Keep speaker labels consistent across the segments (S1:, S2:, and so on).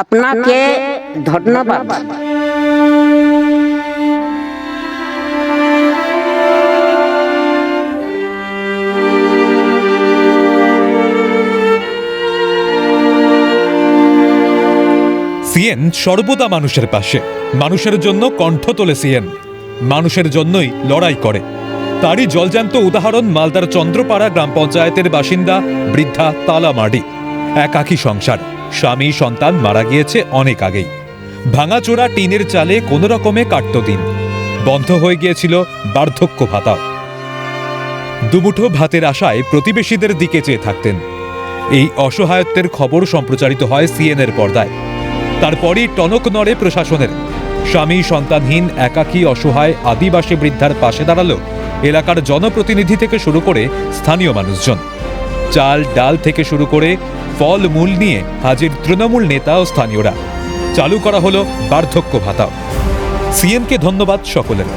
S1: আপনাকে ধন্যবাদ।
S2: সিএন সর্বদা মানুষের পাশে। মানুষের জন্য কণ্ঠ তোলে সিএন। মানুষের জন্যই লড়াই করে। তারই জলজান্ত উদাহরণ মালদার চন্দ্রপাড়া গ্রাম পঞ্চায়েতের বাসিন্দা বৃদ্ধা তালামাডি। একাকী সংসার। স্বামী, সন্তান মারা গিয়েছে অনেক আগেই। ভাঙাচোরা টিনের চালে কোনো রকমে কাটত দিন। বন্ধ হয়ে গিয়েছিল বার্ধক্য ভাতা। দুমুঠো ভাতের আশায় প্রতিবেশীদের দিকে চেয়ে থাকতেন। এই অসহায়ত্বের খবর সম্প্রচারিত হয় সিএনের পর্দায়। তারপরই টনক নড়ে প্রশাসনের। স্বামী, সন্তানহীন, একাকী, অসহায়, আদিবাসী বৃদ্ধার পাশে দাঁড়াল এলাকার জনপ্রতিনিধি থেকে শুরু করে স্থানীয় মানুষজন। চাল, ডাল থেকে শুরু করে ফল মূল নিয়ে হাজির তৃণমূল নেতা ও স্থানীয়রা। চালু করা হলো বার্ধক্য ভাতা। সিএমকে ধন্যবাদ সকলের।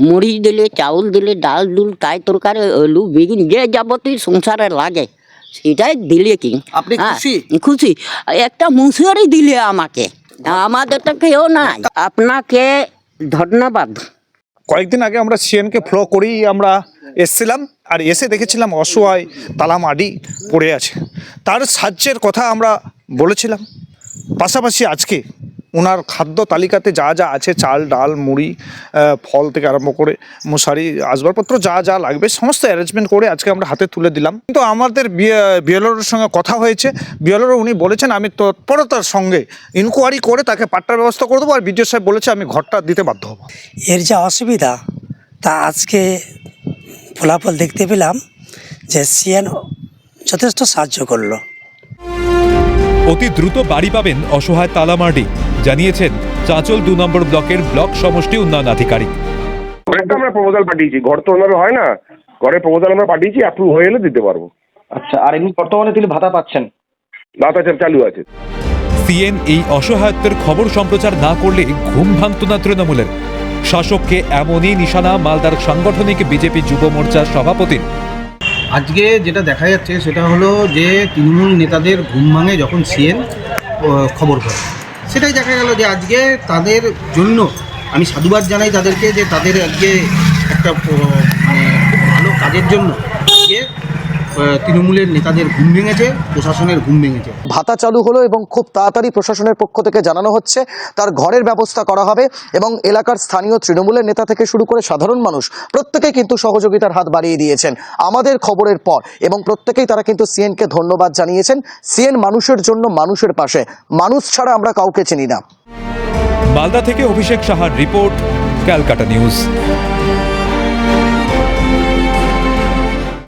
S1: মুড়ি দিলে চাউল দিলে ডাল দুল কাই তরকারি আলু বেগুন যে যাবতীয় সংসারে লাগে সেটাই দিলে কি?
S3: আপনি
S1: হ্যাঁ,
S3: খুশি?
S1: খুশি। একটা মুসুরি দিলে আমাকে। আমাদের তো কেউ নাই। আপনাকে ধন্যবাদ।
S4: কয়েকদিন আগে আমরা সিএনকে ফ্লো করি আমরা এসছিলাম আর এসে দেখেছিলাম অসহায় তালামাডি পড়ে আছে। তার সাহায্যের কথা আমরা বলেছিলাম। পাশাপাশি আজকে ওনার খাদ্য তালিকাতে যা যা আছে, চাল, ডাল, মুড়ি ফল থেকে আরম্ভ করে মশারি, আসবাবপত্র যা যা লাগবে, সমস্ত অ্যারেঞ্জমেন্ট করে আজকে আমরা হাতে তুলে দিলাম। কিন্তু আমাদের বিএলওর সঙ্গে কথা হয়েছে। বিএলওর উনি বলেছেন, আমি তৎপরতার সঙ্গে ইনকোয়ারি করে তাকে পাট্টার ব্যবস্থা করে দেবো আর বিডিও সাহেব বলেছে, আমি ঘরটা দিতে বাধ্য হব।
S5: এর যা অসুবিধা, তা আজকে ফলাফল দেখতে পেলাম যে সিএন যথেষ্ট সাহায্য করল।
S2: অতি দ্রুত বাড়ি পাবেন অসহায় তালামার্ডি জানিয়েছেন চাঁচল দু নম্বর ব্লকের ব্লক সমষ্টি উন্নয়ন আধিকারিক।
S6: আমরা প্রপোজাল পাঠিয়েছি ঘর তো ওনার হয় না। ঘরে প্রপোজাল আমরা পাঠিয়েছি অ্যাপ্রুভ হয়ে এলে দিতে পারব।
S3: আচ্ছা আর এমনি বর্তমানে তিনি ভাতা পাচ্ছেন?
S6: চাপ চালু আছে।
S2: সিএন এই অসহায়ত্বের খবর সম্প্রচার না করলে ঘুম ভাঙত না তৃণমূলের। শাসককে এমনই নিশানা, মালদার সাংগঠনিক বিজেপি যুব মোর্চার সভাপতি
S7: আজকে যেটা দেখা যাচ্ছে সেটা হলো যে তৃণমূল নেতাদের ঘুম ভাঙে যখন সিএন খবর করে। সেটাই দেখা গেল যে আজকে তাদের জন্য, আমি সাধুবাদ জানাই তাদেরকে যে তাদের আজকে একটা মানে ভালো কাজের জন্য আজকে তৃণমূলের নেতাদের ঘুম ভেঙেছে প্রশাসনের ঘুম ভেঙেছে।
S3: ভাতা চালু হলো এবং খুব তাড়াতাড়ি প্রশাসনের পক্ষ থেকে জানানো হচ্ছে তার ঘরের ব্যবস্থা করা হবে এবং এলাকার স্থানীয় তৃণমূলের নেতা থেকে শুরু করে সাধারণ মানুষ প্রত্যেকেই কিন্তু সহযোগিতার হাত বাড়িয়ে দিয়েছেন। আমাদের খবরের পর এবং প্রত্যেকেই তারা কিন্তু সিএনকে ধন্যবাদ জানিয়েছেন। সিএন মানুষের জন্য মানুষের পাশে মানুষ ছাড়া আমরা কাউকে চিনি না।
S2: মালদা থেকে অভিষেক সাহার রিপোর্ট ক্যালকাটা নিউজ।